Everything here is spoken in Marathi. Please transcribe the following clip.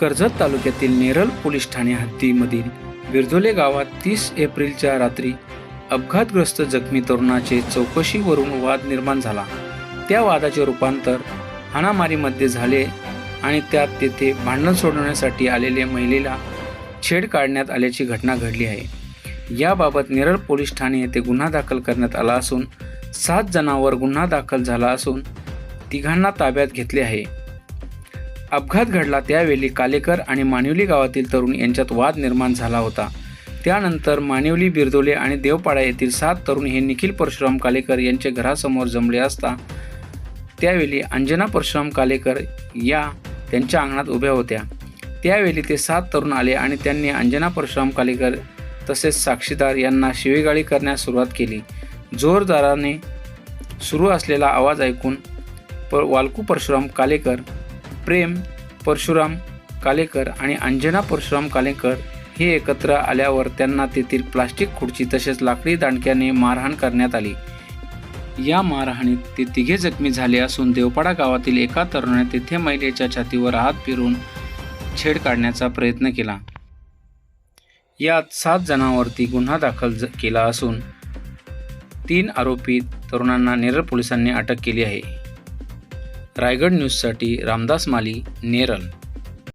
कर्जत तालुक्यातील नेरल पोलीस ठाणे हद्दीमधील विरझोले गावात तीस एप्रिलच्या रात्री अपघातग्रस्त जखमी तरुणाचे चौकशीवरून वाद निर्माण झाला. त्या वादाचे रूपांतर हाणामारीमध्ये झाले आणि त्यात तेथे भांडण सोडवण्यासाठी आलेल्या महिलेला छेड काढण्यात आल्याची घटना घडली आहे. याबाबत नेरळ पोलीस ठाणे येथे गुन्हा दाखल करण्यात आला असून सात जणांवर गुन्हा दाखल झाला असून तिघांना ताब्यात घेतले आहे. अपघात घडला त्यावेळी कालेकर आणि मानिवली गावातील तरुण यांच्यात वाद निर्माण झाला होता. त्यानंतर मानिवली बिरदोले आणि देवपाडा येथील सात तरुण हे निखिल परशुराम कालेकर यांच्या घरासमोर जमले असता त्यावेळी अंजना परशुराम कालेकर या त्यांच्या अंगणात उभ्या होत्या. त्यावेळी ते सात तरुण आले आणि त्यांनी अंजना परशुराम कालेकर तसेच साक्षीदार यांना शिवेगाळी करण्यास सुरुवात केली. जोरदाराने सुरू असलेला आवाज ऐकून प वालकू परशुराम कालेकर प्रेम परशुराम कालेकर आणि अंजना परशुराम कालेकर हे एकत्र आल्यावर त्यांना तेथील प्लास्टिक खुर्ची तसेच लाकडी दांडक्याने मारहाण करण्यात आली. या मारहाणीत ते तिघे जखमी झाले असून देवपाडा गावातील एका तरुणाने तेथे महिलेच्या छातीवर हात फिरून छेड काढण्याचा प्रयत्न केला. यात सात जणांवरती गुन्हा दाखल ज- केला असून तीन आरोपी तरुणांना नेरळ पोलिसांनी अटक केली आहे. रायगड न्यूजसाठी रामदास माली नेरल